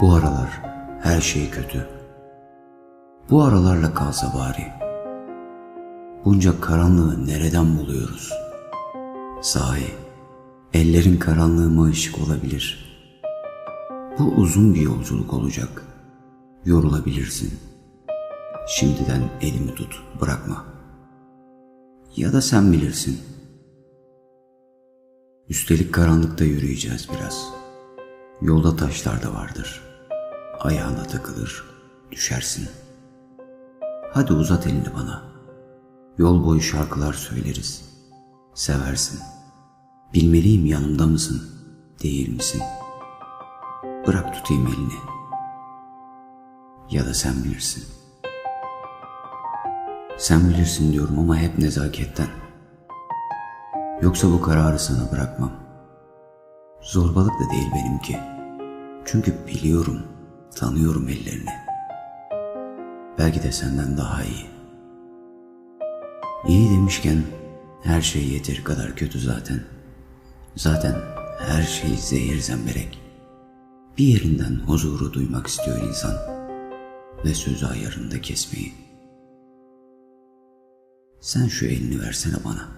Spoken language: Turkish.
Bu aralar her şey kötü. Bu aralarla kalsa bari. Bunca karanlığı nereden buluyoruz? Sahi, ellerin karanlığı mı ışık olabilir? Bu uzun bir yolculuk olacak. Yorulabilirsin. Şimdiden elimi tut, bırakma. Ya da sen bilirsin. Üstelik karanlıkta yürüyeceğiz biraz. Yolda taşlar da vardır. Ayağına takılır, düşersin. Hadi uzat elini bana. Yol boyu şarkılar söyleriz. Seversin. Bilmeliyim yanımda mısın, değil misin? Bırak tutayım elini. Ya da sen bilirsin. Sen bilirsin diyorum ama hep nezaketten. Yoksa bu kararı sana bırakmam. Zorbalık da değil benimki. Çünkü biliyorum, tanıyorum ellerini. Belki de senden daha iyi. İyi demişken her şey yeteri kadar kötü zaten. Zaten her şey zehir zemberek. Bir yerinden huzuru duymak istiyor insan ve sözü ayarında kesmeyi. Sen şu elini versene bana.''